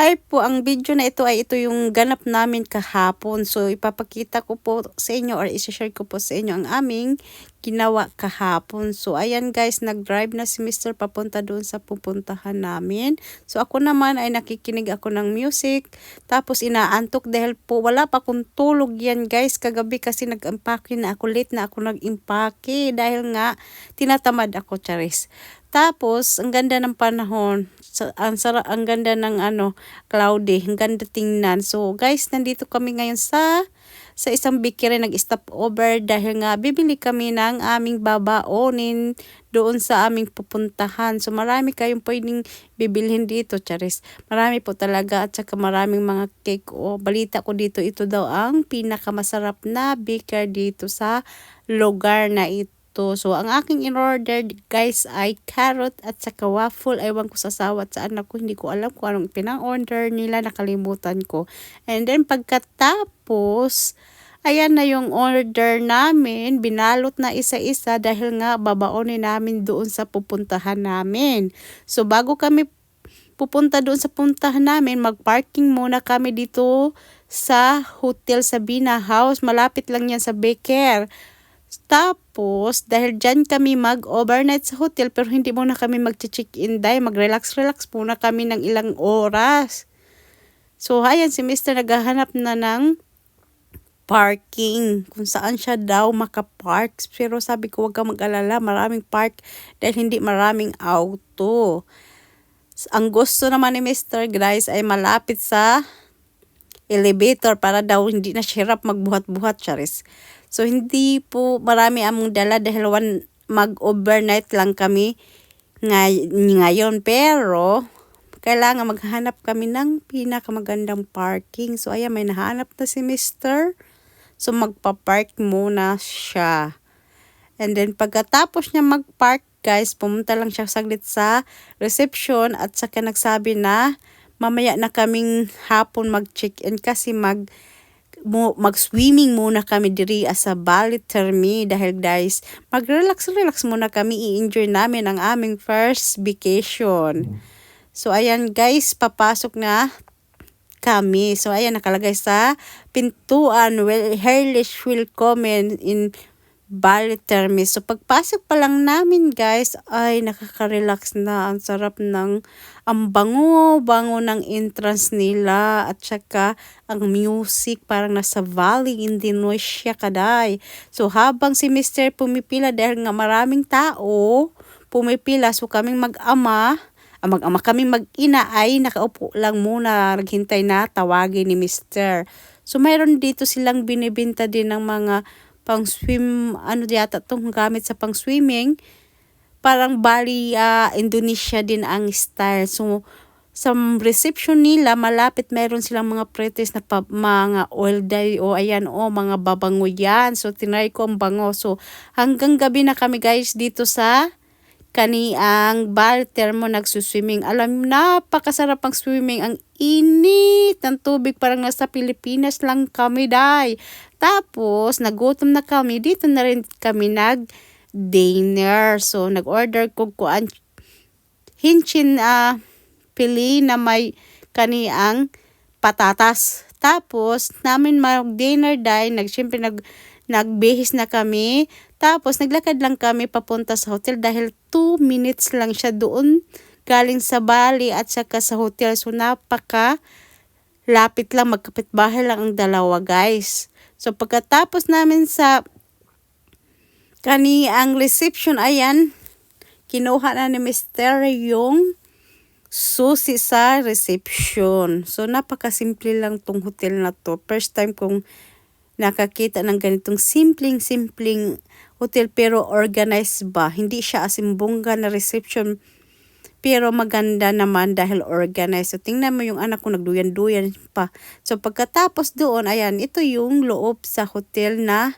Hi po, ang video na ito ay ito yung ganap namin kahapon. So, ipapakita ko po sa inyo or isi-share ko po sa inyo ang aming ginawa kahapon. So, ayan guys, nag-drive na si Mr. papunta doon sa pupuntahan namin. So, ako naman ay nakikinig ako ng music. Tapos, inaantok dahil po wala pa akong tulog yan guys. Kagabi kasi nag-impake na ako. Late na ako nag-impake dahil nga tinatamad ako, charis. Tapos, ang ganda ng panahon. So, ang, sara, ang ganda ng ano, cloudy. Ang ganda tingnan. So, guys, nandito kami ngayon sa sa isang bikiri nag-stop over dahil nga bibili kami ng aming babaonin doon sa aming pupuntahan. So marami kayong pwedeng bibilhin dito, Charis. Marami po talaga at saka maraming mga cake. O balita ko dito, ito daw ang pinakamasarap na baker dito sa lugar na ito to. So, ang aking in-order, guys, ay carrot at saka waffle. Ewan ko sa sawa at sa anak ko. Hindi ko alam kung anong pinang-order nila. Nakalimutan ko. And then, pagkatapos, ayan na yung order namin. Binalot na isa-isa dahil nga babaonin namin doon sa pupuntahan namin. So, bago kami pupunta doon sa puntahan namin, mag-parking muna kami dito sa Hotel Sabina House. Malapit lang yan sa Baker. Tapos, dahil dyan kami mag-overnight sa hotel, pero hindi muna kami mag-check-in dahil mag-relax-relax muna kami ng ilang oras. So, ayan si Mr. naghahanap na ng parking, kung saan siya daw makapark. Pero sabi ko, wag ka mag-alala, maraming park dahil hindi maraming auto. Ang gusto naman ni Mr. guys ay malapit sa elevator para daw hindi na siya magbuhat-buhat, charis. So, hindi po marami among dala dahil one, mag-overnight lang kami ngay ngayon. Pero, kailangan maghanap kami ng pinakamagandang parking. So, ayan, may nahanap na si Mr. So, magpa-park muna siya. And then, pagkatapos niya mag-park, guys, pumunta lang siya saglit sa reception at saka nagsabi na mamaya na kaming hapon mag-check-in kasi mag mag-swimming muna kami diri as a Bali termi dahil guys, mag-relax-relax muna kami, i-enjoy namin ang aming first vacation. So ayan guys, papasok na kami. So ayan nakalagay sa pintuan, well, hairless will come in Bali Termis. So, pagpasok pa lang namin, guys, ay nakaka-relax na. Ang sarap ng, ang bango-bango ng entrance nila. At saka, ang music, parang nasa Valley, Indonesia kaday. So, habang si Mr. pumipila, dahil nga maraming tao, pumipila. So, kaming mag-ama, ah, mag-ama kami mag-ina ay nakaupo lang muna, naghintay na tawagin ni Mr. So, mayroon dito silang binibinta din ng mga pang swim, ano yata itong gamit sa pang swimming. Parang Bali, uh, Indonesia din ang style. So, sa reception nila, malapit meron silang mga pretes na pa, mga oil dye o ayan o mga babango yan. So, tinry ko ang bango. So, hanggang gabi na kami guys dito sa kaniang bar termo nagsuswimming. Alam, napakasarap ang swimming. Ang init ng tubig. Parang nasa Pilipinas lang kami, day. Tapos, nagutom na kami. Dito na rin kami nag-dinner. So, nag-order ko kuan hinchin uh, pili na may kaniang patatas. Tapos, namin mag-dinner day. Nag, syempre, nag, nagbihis na kami. Tapos, naglakad lang kami papunta sa hotel dahil 2 minutes lang siya doon galing sa Bali at saka sa hotel. So, napaka lapit lang, magkapit-bahay lang ang dalawa, guys. So, pagkatapos namin sa kani ang reception, ayan, kinuha na ni Mr. yung susi sa reception. So, napakasimple lang tong hotel na to. First time kong nakakita ng ganitong simpleng-simpleng hotel pero organized ba. Hindi siya asimbongga na reception pero maganda naman dahil organized. So, tingnan mo yung anak ko nagduyan-duyan pa. So, pagkatapos doon, ayan, ito yung loob sa hotel na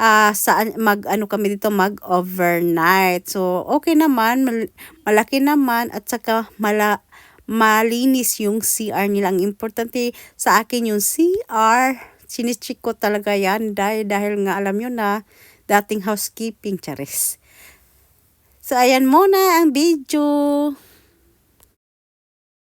uh, saan mag ano kami dito mag overnight. So, okay naman, mal, malaki naman at saka mala malinis yung CR nila. Ang importante sa akin yung CR. Sinichik ko talaga yan dahil, dahil nga alam nyo na dating housekeeping, charis. So, ayan muna ang video.